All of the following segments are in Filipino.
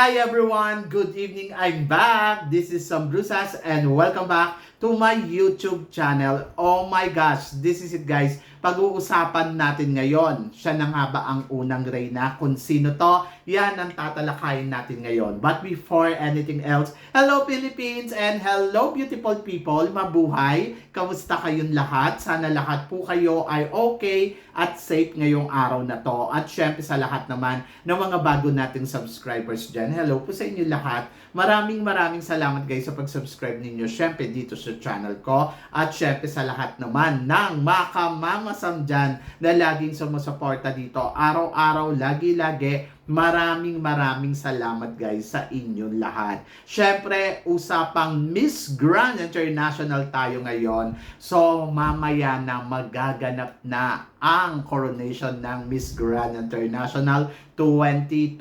Hi everyone! Good evening! I'm back! This is Sam Brusas and welcome back to my YouTube channel. Oh my gosh! This is it guys. Pag-uusapan natin ngayon. Siya na nga ba ang unang reyna? Kung sino to? Yan ang tatalakayin natin ngayon. But before anything else, hello Philippines and hello beautiful people! Mabuhay! Kamusta kayong lahat? Sana lahat po kayo ay okay at safe ngayong araw na to. At syempre sa lahat naman ng mga bago nating subscribers dyan. Hello po sa inyo lahat. Maraming maraming salamat guys sa pag-subscribe ninyo syempre dito sa channel ko. At syempre sa lahat naman ng makamamasam dyan na laging sumusuporta dito. Araw-araw, lagi-lagi. Maraming maraming salamat guys sa inyong lahat. Syempre, usapang Miss Grand International tayo ngayon. So, mamaya na magaganap na ang coronation ng Miss Grand International 2024.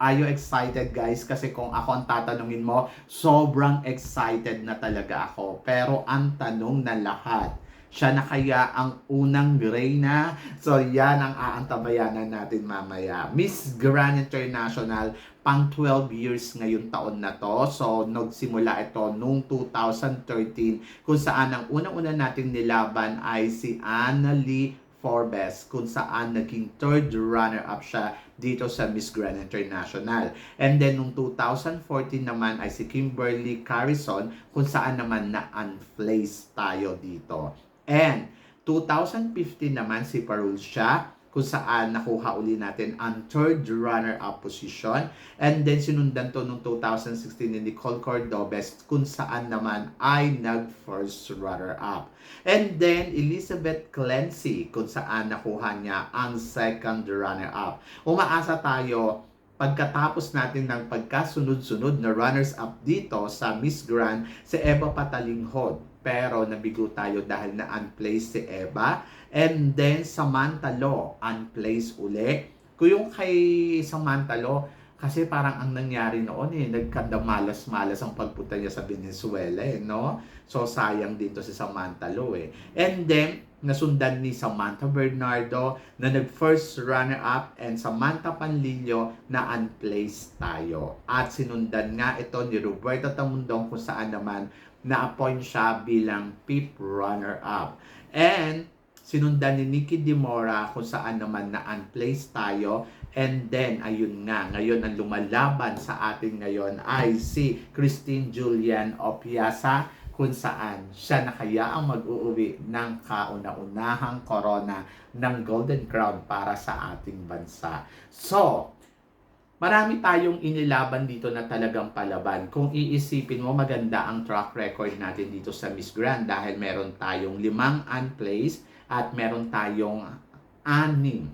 Are you excited guys? Kasi kung ako ang tatanungin mo, sobrang excited na talaga ako. Pero ang tanong na lahat, siya na kaya ang unang reyna? So yan ang aantabayanan natin mamaya. Miss Grand International, pang 12 years ngayon taon na to. So nagsimula ito noong 2013 kung saan ang unang-una nating nilaban ay si Annalie Forbes kung saan naging third runner-up siya dito sa Miss Grand International. And then nung 2014 naman ay si Kimberly Carrison kung saan naman na-unplaced tayo dito. And 2015 naman si Parul siya kung saan nakuha uli natin ang third runner-up position. And then sinundan to noong 2016 ni Nicole Cordobes kung saan naman ay nag-first runner-up. And then Elizabeth Clancy kung saan nakuha niya ang second runner-up. Umaasa tayo pagkatapos natin ng pagkasunod-sunod na runners-up dito sa Miss Grand, si Eva Patalinghod. Pero nabigo tayo dahil na unplaced si Eva. And then Samantha Lo, unplaced uli. Kung yung kay Samantha Lo, kasi parang ang nangyari noon eh, nagkandamalas-malas ang pagpunta niya sa Venezuela eh, no? So sayang dito si Samantha Lo eh. And then, nasundan ni Samantha Bernardo na nag-first runner-up and Samantha Panlilio na unplaced tayo. At sinundan nga ito ni Roberto Tamundong kung saan naman na-appoint siya bilang fifth runner-up. And sinundan ni Nikki Dimora kung saan naman na unplaced tayo. And then, ayun nga, ngayon ang lumalaban sa atin ngayon ay si Christine Julian Opiasa kung saan siya na kaya ang mag-uuwi ng kauna-unahang corona ng Golden Crown para sa ating bansa. So, marami tayong inilaban dito na talagang palaban. Kung iisipin mo, maganda ang track record natin dito sa Miss Grand dahil meron tayong limang unplaced at meron tayong anim.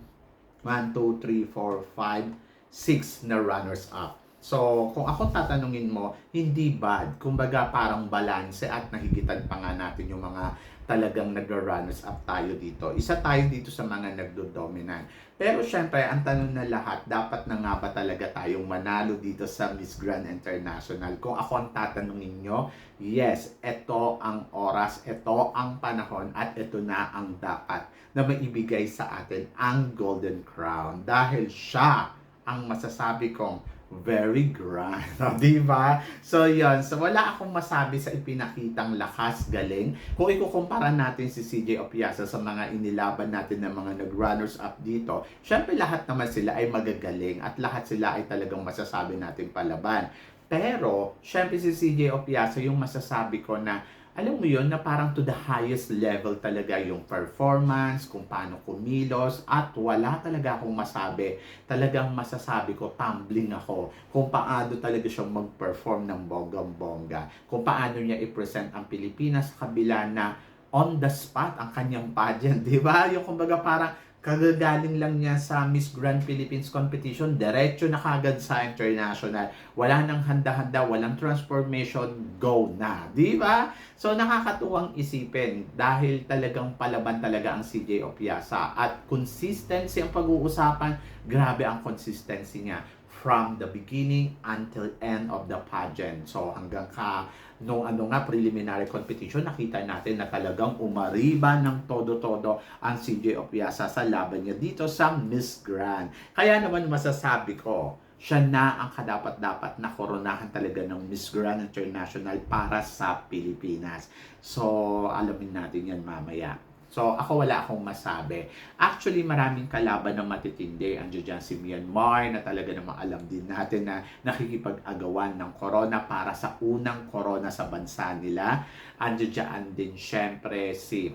1, 2, 3, 4, 5, 6 na runners-up. So, kung ako tatanungin mo, hindi bad. Kumbaga parang balanse at nahigitan pa nga natin yung mga talagang nagra-runners up tayo dito. Isa tayo dito sa mga nagdo-dominant. Pero syempre, ang tanong na lahat, dapat na nga ba talaga tayong manalo dito sa Miss Grand International? Kung ako ang tatanungin nyo, yes, ito ang oras, ito ang panahon, at ito na ang dapat na maibigay sa atin ang Golden Crown. Dahil siya ang masasabi kong very grand. di ba? So, yon So, wala akong masabi sa ipinakitang lakas, galing. Kung ikukumpara natin si CJ Opiasa sa mga inilaban natin ng mga nag-runners up dito, syempre lahat naman sila ay magagaling at lahat sila ay talagang masasabi natin palaban. Pero, syempre si CJ Opiasa yung masasabi ko na alam mo yon na parang to the highest level talaga yung performance, kung paano kumilos, at wala talaga akong masabi. Talagang masasabi ko, tumbling ako kung paano talaga siyang mag-perform ng bonggang-bongga. Kung paano niya i-present ang Pilipinas sa kabila na on the spot ang kanyang pageant, di ba? Yung kumbaga parang kagagaling lang niya sa Miss Grand Philippines competition, diretso na kagad sa international. Wala nang handa-handa, walang transformation, go na. Di ba? So nakakatuwang isipin dahil talagang palaban talaga ang CJ Opiasa at consistency ang pag-uusapan, grabe ang consistency niya from the beginning until end of the pageant. So hanggang ka no ano nga preliminary competition nakita natin na talagang umariba ng todo-todo ang CJ Opiasa sa laban niya dito sa Miss Grand. Kaya naman masasabi ko siya na ang kadapat-dapat na koronahan talaga ng Miss Grand International para sa Pilipinas. So, alamin natin yan mamaya. So, ako wala akong masabi. Actually, maraming kalaban na matitindi. Andiyo dyan si Myanmar na talaga namang alam din natin na nakikipag-agawan ng corona para sa unang corona sa bansa nila. Andiyo dyan din syempre si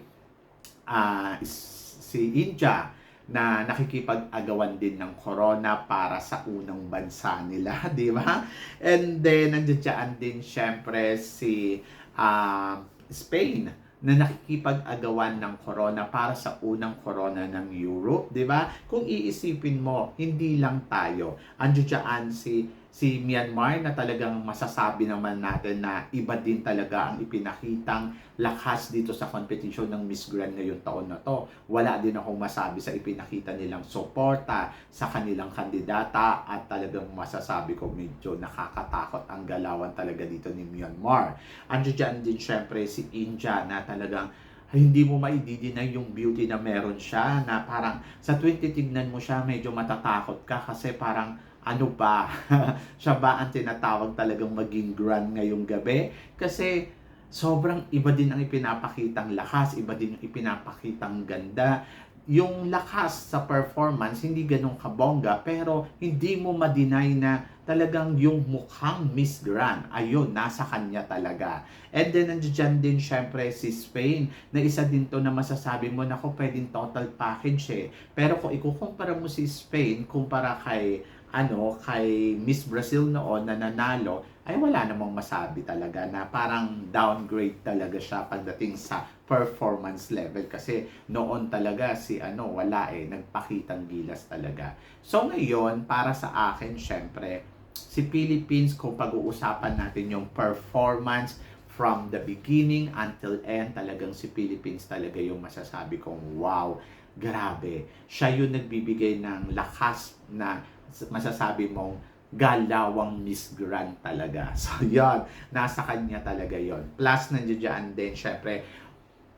ah, si India na nakikipag-agawan din ng corona para sa unang bansa nila, di ba? And then, nandiyan din syempre si ah, Spain na nakikipag-agawan ng corona para sa unang corona ng Europe, di ba? Kung iisipin mo, hindi lang tayo. Andiyan si si Myanmar na talagang masasabi naman natin na iba din talaga ang ipinakitang lakas dito sa competition ng Miss Grand ngayong taon na to. Wala din akong masabi sa ipinakita nilang suporta sa kanilang kandidata at talagang masasabi ko medyo nakakatakot ang galawan talaga dito ni Myanmar. Andiyan din syempre si India na talagang hindi mo maididinay yung beauty na meron siya na parang sa tuwing titignan mo siya medyo matatakot ka kasi parang ano ba? Siya ba ang tinatawag talagang maging grand ngayong gabi? Kasi sobrang iba din ang ipinapakitang lakas iba din yung ipinapakitang ganda yung lakas sa performance hindi ganun kabongga pero hindi mo ma-deny na talagang yung mukhang Miss Grand, ayun, nasa kanya talaga. And then, nandiyan din syempre si Spain, na isa din to na masasabi mo, nako, pwedeng total package eh. Pero kung ikukumpara mo si Spain, kumpara kay ano, kay Miss Brazil noon na nanalo, ay wala namang masabi talaga na parang downgrade talaga siya pagdating sa performance level kasi noon talaga si ano wala eh nagpakitang gilas talaga. So ngayon para sa akin syempre si Philippines kung pag-uusapan natin yung performance from the beginning until end talagang si Philippines talaga yung masasabi kong wow grabe siya yung nagbibigay ng lakas na masasabi mong galawang Miss Grand talaga. So, yon Nasa kanya talaga yon Plus, nandiyan din, syempre,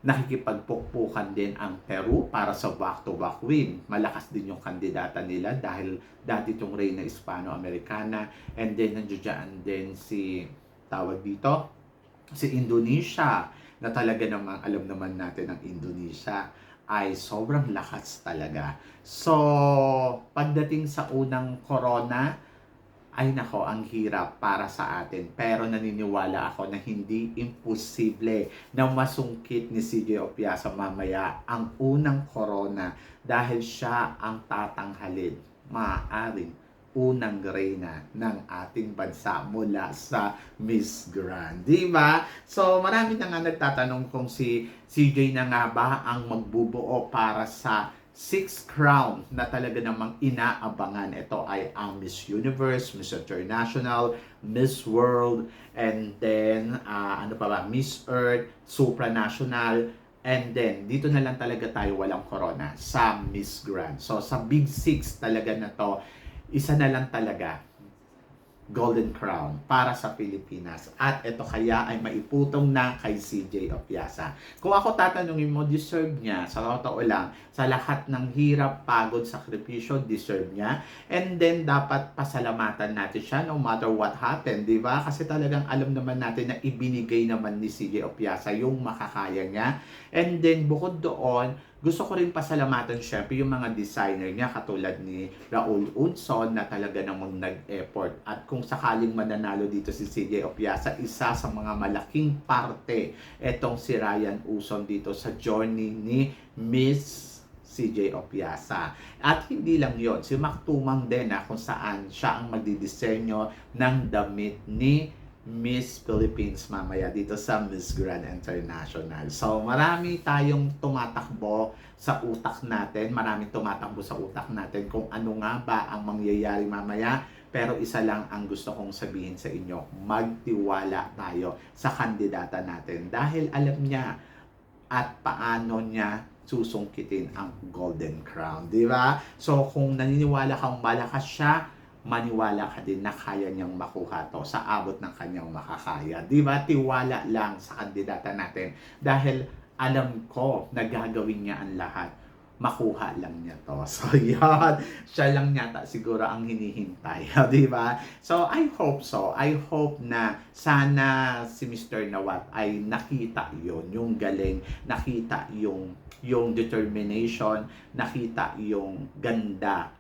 nakikipagpukpukan din ang Peru para sa back-to-back win. Malakas din yung kandidata nila dahil dati itong Reyna Hispano-Americana and then nandiyan din si tawag dito si Indonesia na talaga namang alam naman natin ang Indonesia ay sobrang lakas talaga. So, pagdating sa unang corona, ay nako, ang hirap para sa atin. Pero naniniwala ako na hindi imposible na masungkit ni CJ Opiasa mamaya ang unang corona dahil siya ang tatanghalin. Maaaring unang reyna ng ating bansa mula sa Miss Grand. Di ba? So, marami na nga nagtatanong kung si CJ na nga ba ang magbubuo para sa sixth crown na talaga namang inaabangan. Ito ay ang Miss Universe, Miss International, Miss World, and then, uh, ano pa ba, Miss Earth, Supranational, and then, dito na lang talaga tayo walang corona sa Miss Grand. So, sa Big Six talaga na to, isa na lang talaga Golden Crown para sa Pilipinas. At ito kaya ay maiputong na kay CJ Opiasa. Kung ako tatanungin mo, deserve niya. Sa totoo lang, sa lahat ng hirap, pagod, sakripisyo, deserve niya. And then, dapat pasalamatan natin siya no matter what happened, di ba? Kasi talagang alam naman natin na ibinigay naman ni CJ Opiasa yung makakaya niya. And then, bukod doon, gusto ko rin pasalamatan syempre yung mga designer niya katulad ni Raul Unson na talaga namang nag-effort. At kung sakaling mananalo dito si CJ Opiasa, isa sa mga malaking parte etong si Ryan Uson dito sa journey ni Miss CJ Opiasa. At hindi lang yon si Mac Tumang din na kung saan siya ang magdidisenyo ng damit ni Miss Philippines mamaya dito sa Miss Grand International. So, marami tayong tumatakbo sa utak natin. Maraming tumatakbo sa utak natin kung ano nga ba ang mangyayari mamaya. Pero isa lang ang gusto kong sabihin sa inyo, magtiwala tayo sa kandidata natin. Dahil alam niya at paano niya susungkitin ang Golden Crown. Di ba? So, kung naniniwala kang malakas siya, maniwala ka din na kaya niyang makuha to sa abot ng kanyang makakaya. Di ba? Tiwala lang sa kandidata natin dahil alam ko na gagawin niya ang lahat makuha lang niya to. So, yun. Siya lang yata siguro ang hinihintay. di ba? So, I hope so. I hope na sana si Mr. Nawat ay nakita yon yung galing, nakita yung yung determination, nakita yung ganda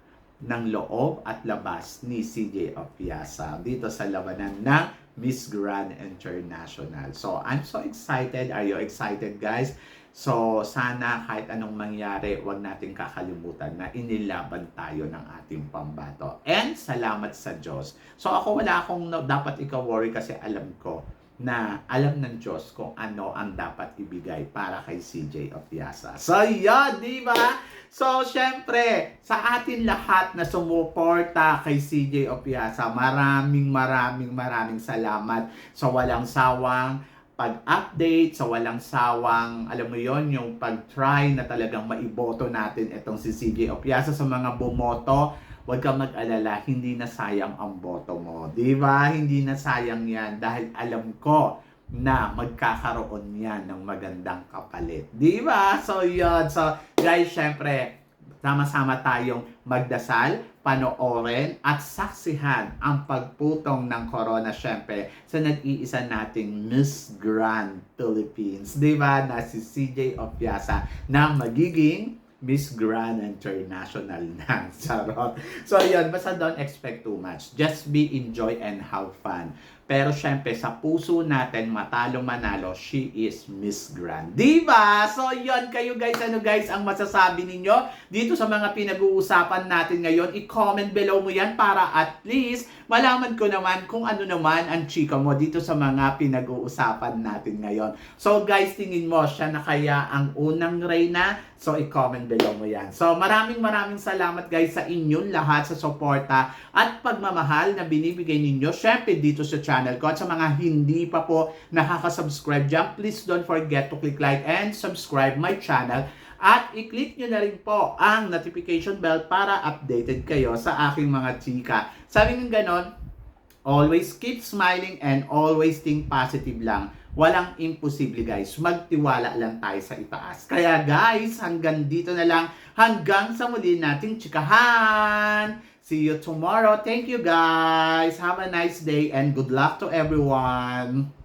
ng loob at labas ni CJ Opiasa dito sa labanan ng Miss Grand International. So, I'm so excited. Are you excited, guys? So, sana kahit anong mangyari, wag nating kakalimutan na inilaban tayo ng ating pambato. And salamat sa Diyos. So, ako wala akong no, dapat ikaw worry kasi alam ko na alam ng Diyos kung ano ang dapat ibigay para kay CJ Opiasa. So, yun, di ba? So, syempre, sa atin lahat na sumuporta kay CJ Opiasa, maraming maraming maraming salamat sa walang sawang pag-update, sa walang sawang, alam mo yon yung pag-try na talagang maiboto natin itong si CJ Opiasa sa mga bumoto, huwag kang mag-alala, hindi na sayang ang boto mo. Di ba? Hindi na sayang yan dahil alam ko na magkakaroon yan ng magandang kapalit. Di ba? So, yun. So, guys, syempre, sama-sama tayong magdasal, panoorin at saksihan ang pagputong ng corona syempre sa nag-iisa nating Miss Grand Philippines. Di ba? Na si CJ Opiasa na magiging Miss Grand International na. Charot. So, yun. Basta don't expect too much. Just be enjoy and have fun. Pero syempre, sa puso natin, matalo manalo, she is Miss Grand. Di ba? So, yun kayo guys. Ano guys ang masasabi ninyo dito sa mga pinag-uusapan natin ngayon? I-comment below mo yan para at least malaman ko naman kung ano naman ang chika mo dito sa mga pinag-uusapan natin ngayon. So, guys, tingin mo, siya na kaya ang unang reyna? So, i-comment below mo yan. So, maraming maraming salamat guys sa inyong lahat sa suporta at pagmamahal na binibigay ninyo. Syempre, dito sa channel ko. At sa mga hindi pa po nakaka-subscribe dyan, please don't forget to click like and subscribe my channel. At i-click nyo na rin po ang notification bell para updated kayo sa aking mga chika. Sabi ng ganon, always keep smiling and always think positive lang. Walang imposible guys. Magtiwala lang tayo sa itaas. Kaya guys, hanggang dito na lang. Hanggang sa muli nating chikahan. See you tomorrow. Thank you guys. Have a nice day and good luck to everyone.